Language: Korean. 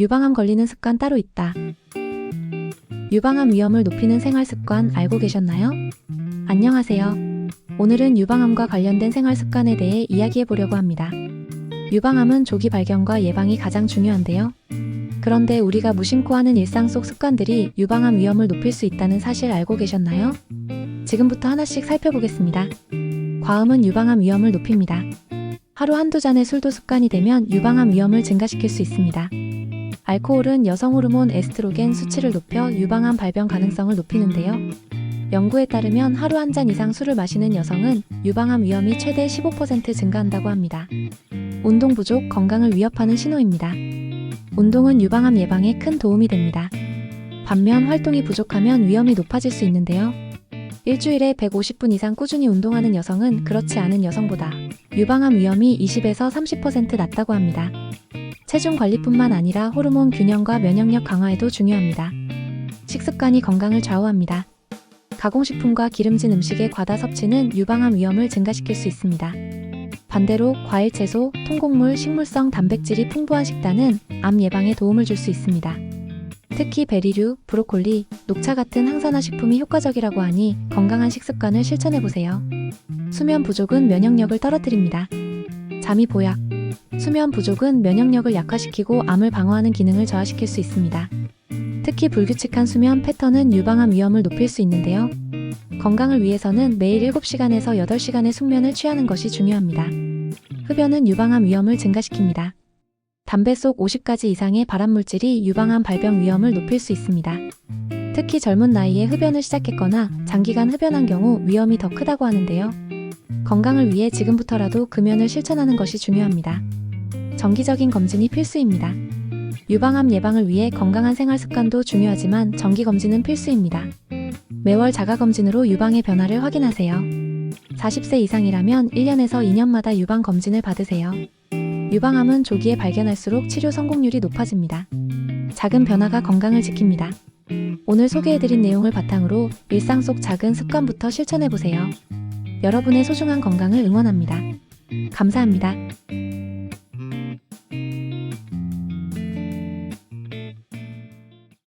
유방암 걸리는 습관 따로 있다. 유방암 위험을 높이는 생활 습관 알고 계셨나요? 안녕하세요. 오늘은 유방암과 관련된 생활 습관에 대해 이야기해 보려고 합니다. 유방암은 조기 발견과 예방이 가장 중요한데요. 그런데 우리가 무심코 하는 일상 속 습관들이 유방암 위험을 높일 수 있다는 사실 알고 계셨나요? 지금부터 하나씩 살펴보겠습니다. 과음은 유방암 위험을 높입니다. 하루 한두 잔의 술도 습관이 되면 유방암 위험을 증가시킬 수 있습니다. 알코올은 여성 호르몬 에스트로겐 수치를 높여 유방암 발병 가능성을 높이는데요. 연구에 따르면 하루 한 잔 이상 술을 마시는 여성은 유방암 위험이 최대 15% 증가한다고 합니다. 운동 부족 건강을 위협하는 신호입니다. 운동은 유방암 예방에 큰 도움이 됩니다. 반면 활동이 부족하면 위험이 높아질 수 있는데요. 일주일에 150분 이상 꾸준히 운동하는 여성은 그렇지 않은 여성보다 유방암 위험이 20에서 30% 낮다고 합니다. 체중 관리뿐만 아니라 호르몬 균형과 면역력 강화에도 중요합니다. 식습관이 건강을 좌우합니다. 가공식품과 기름진 음식의 과다 섭취는 유방암 위험을 증가시킬 수 있습니다. 반대로 과일, 채소, 통곡물, 식물성 단백질이 풍부한 식단은 암 예방에 도움을 줄 수 있습니다. 특히 베리류, 브로콜리, 녹차 같은 항산화 식품이 효과적이라고 하니 건강한 식습관을 실천해 보세요. 수면 부족은 면역력을 떨어뜨립니다. 잠이 보약. 수면 부족은 면역력을 약화시키고 암을 방어하는 기능을 저하시킬 수 있습니다. 특히 불규칙한 수면 패턴은 유방암 위험을 높일 수 있는데요. 건강을 위해서는 매일 7시간에서 8시간의 숙면을 취하는 것이 중요합니다. 흡연은 유방암 위험을 증가시킵니다. 담배 속 50가지 이상의 발암물질이 유방암 발병 위험을 높일 수 있습니다. 특히 젊은 나이에 흡연을 시작했거나 장기간 흡연한 경우 위험이 더 크다고 하는데요. 건강을 위해 지금부터라도 금연을 실천하는 것이 중요합니다. 정기적인 검진이 필수입니다. 유방암 예방을 위해 건강한 생활 습관도 중요하지만 정기 검진은 필수입니다. 매월 자가 검진으로 유방의 변화를 확인하세요. 40세 이상이라면 1년에서 2년마다 유방 검진을 받으세요. 유방암은 조기에 발견할수록 치료 성공률이 높아집니다. 작은 변화가 건강을 지킵니다. 오늘 소개해드린 내용을 바탕으로 일상 속 작은 습관부터 실천해보세요. 여러분의 소중한 건강을 응원합니다. 감사합니다.